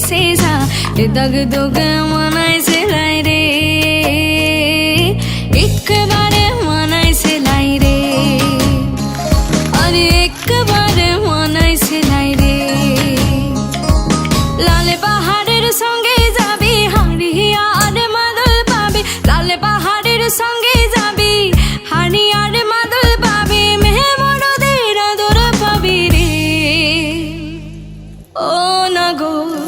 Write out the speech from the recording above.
से जा दग दुग मनाई से लाई रे। एक बार मनाई से लाई रे। अरे एक बार মনাই সেলাই রে লাল পাহাড়ের সঙ্গে যাবি হারিয়ার মাদল পাবি লাল পাহাড়ের সঙ্গে যাবি হারিয়ার মাদল পাবি মেহমনদের আদর পাবি রে ও নগর ও